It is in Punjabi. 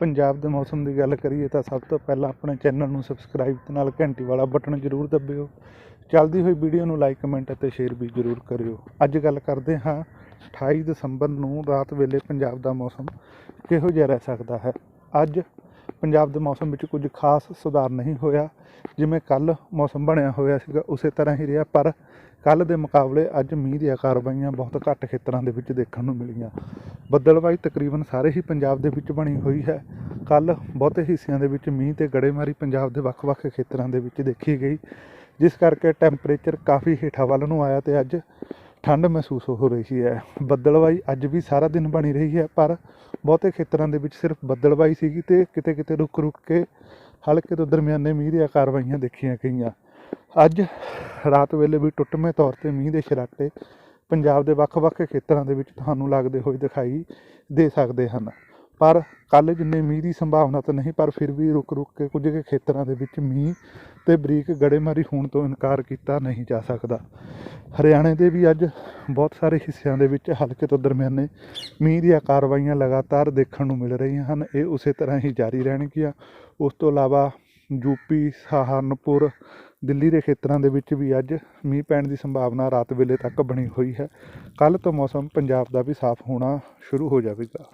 ਪੰਜਾਬ ਦੇ ਮੌਸਮ ਦੀ ਗੱਲ ਕਰੀਏ ਤਾਂ ਸਭ ਤੋਂ ਪਹਿਲਾਂ ਆਪਣੇ ਚੈਨਲ ਨੂੰ ਸਬਸਕ੍ਰਾਈਬ ਤੇ ਨਾਲ ਘੰਟੀ ਵਾਲਾ ਬਟਨ ਜ਼ਰੂਰ ਦਬਿਓ। ਚੱਲਦੀ ਹੋਈ ਵੀਡੀਓ ਨੂੰ ਲਾਈਕ ਕਮੈਂਟ ਅਤੇ ਸ਼ੇਅਰ ਵੀ ਜ਼ਰੂਰ ਕਰਿਓ। ਅੱਜ ਗੱਲ ਕਰਦੇ ਹਾਂ 28 ਦਸੰਬਰ ਨੂੰ ਰਾਤ ਵੇਲੇ ਪੰਜਾਬ ਦਾ ਮੌਸਮ ਕਿਹੋ ਜਿਹਾ ਰਹਿ ਸਕਦਾ ਹੈ? ਅੱਜ ਪੰਜਾਬ ਦੇ ਮੌਸਮ ਵਿੱਚ ਕੁਝ ਖਾਸ ਸੁਧਾਰ ਨਹੀਂ ਹੋਇਆ। ਜਿਵੇਂ ਕੱਲ ਮੌਸਮ ਬਣਿਆ ਹੋਇਆ ਸੀਗਾ, ਉਸੇ ਤਰ੍ਹਾਂ ਹੀ ਰਿਹਾ। ਪਰ ਕੱਲ ਦੇ ਮੁਕਾਬਲੇ ਅੱਜ ਮੀਂਹ ਦੀਆਂ ਕਾਰਵਾਈਆਂ ਬਹੁਤ ਘੱਟ ਖੇਤਰਾਂ ਦੇ ਵਿੱਚ ਦੇਖਣ ਨੂੰ ਮਿਲੀਆਂ। ਬੱਦਲਬਾਈ ਤਕਰੀਬਨ ਸਾਰੇ ਹੀ ਪੰਜਾਬ ਦੇ ਵਿੱਚ ਬਣੀ ਹੋਈ ਹੈ। ਕੱਲ ਬਹੁਤੇ ਹਿੱਸਿਆਂ ਦੇ ਵਿੱਚ ਮੀਂਹ ਤੇ ਗੜੇਮਾਰੀ ਪੰਜਾਬ ਦੇ ਵੱਖ-ਵੱਖ ਖੇਤਰਾਂ ਦੇ ਵਿੱਚ ਦੇਖੀ ਗਈ। ਜਿਸ ਕਰਕੇ ਟੈਂਪਰੇਚਰ ਕਾਫੀ ਹੇਠਾਂ ਵੱਲ ਨੂੰ ਆਇਆ ਤੇ ਅੱਜ ਠੰਡ ਮਹਿਸੂਸ ਹੋ ਰਹੀ ਹੈ ਬੱਦਲਬਾਈ ਅੱਜ ਵੀ ਸਾਰਾ ਦਿਨ ਬਣੀ ਰਹੀ ਹੈ, ਪਰ ਬਹੁਤੇ ਖੇਤਰਾਂ ਦੇ ਵਿੱਚ ਸਿਰਫ ਬੱਦਲਬਾਈ ਸੀਗੀ ਤੇ ਕਿਤੇ ਕਿਤੇ ਰੁਕ ਰੁਕ ਕੇ ਹਲਕੇ ਤੋਂ ਦਰਮਿਆਨੇ ਮੀਂਹ ਦੀਆਂ ਕਾਰਵਾਈਆਂ ਦੇਖੀਆਂ ਗਈਆਂ। ਅੱਜ ਰਾਤ ਵੇਲੇ ਵੀ ਟੁੱਟਵੇਂ ਤੌਰ ਤੇ ਮੀਂਹ ਦੇ ਛਰਾਟੇ ਪੰਜਾਬ ਦੇ ਵੱਖ-ਵੱਖ ਖੇਤਰਾਂ ਦੇ ਵਿੱਚ ਤੁਹਾਨੂੰ ਲੱਗਦੇ ਹੋਏ ਦਿਖਾਈ ਦੇ ਸਕਦੇ ਹਨ। ਪਰ ਕੱਲ ਜਿੰਨੇ ਮੀਂਹ ਦੀ ਸੰਭਾਵਨਾ ਤਾਂ ਨਹੀਂ, ਪਰ ਫਿਰ ਵੀ ਰੁਕ-ਰੁਕ ਕੇ ਕੁਝ ਕੁ ਖੇਤਰਾਂ ਦੇ ਵਿੱਚ ਮੀਂਹ ਤੇ ਬਰੀਕ ਗੜੇਮਾਰੀ ਹੋਣ ਤੋਂ ਇਨਕਾਰ ਕੀਤਾ ਨਹੀਂ ਜਾ ਸਕਦਾ। ਹਰਿਆਣੇ ਦੇ ਵੀ ਅੱਜ ਬਹੁਤ ਸਾਰੇ ਹਿੱਸਿਆਂ ਦੇ ਵਿੱਚ ਹਲਕੇ ਤੋਂ ਦਰਮਿਆਨੇ ਮੀਂਹ ਦੀਆਂ ਕਾਰਵਾਈਆਂ ਲਗਾਤਾਰ ਦੇਖਣ ਨੂੰ ਮਿਲ ਰਹੀਆਂ ਹਨ। ਇਹ ਉਸੇ ਤਰ੍ਹਾਂ ਹੀ ਜਾਰੀ ਰਹਿਣਗੀਆਂ। ਉਸ ਤੋਂ ਇਲਾਵਾ ਯੂਪੀ ਸਹਾਰਨਪੁਰ, ਦਿੱਲੀ ਦੇ ਖੇਤਰਾਂ ਦੇ ਵਿੱਚ ਵੀ ਅੱਜ ਮੀਂਹ ਪੈਣ ਦੀ ਸੰਭਾਵਨਾ ਰਾਤ ਵੇਲੇ ਤੱਕ ਬਣੀ ਹੋਈ ਹੈ। ਕੱਲ ਤੋਂ ਮੌਸਮ ਪੰਜਾਬ ਦਾ ਵੀ ਸਾਫ਼ ਹੋਣਾ ਸ਼ੁਰੂ ਹੋ ਜਾਵੇਗਾ।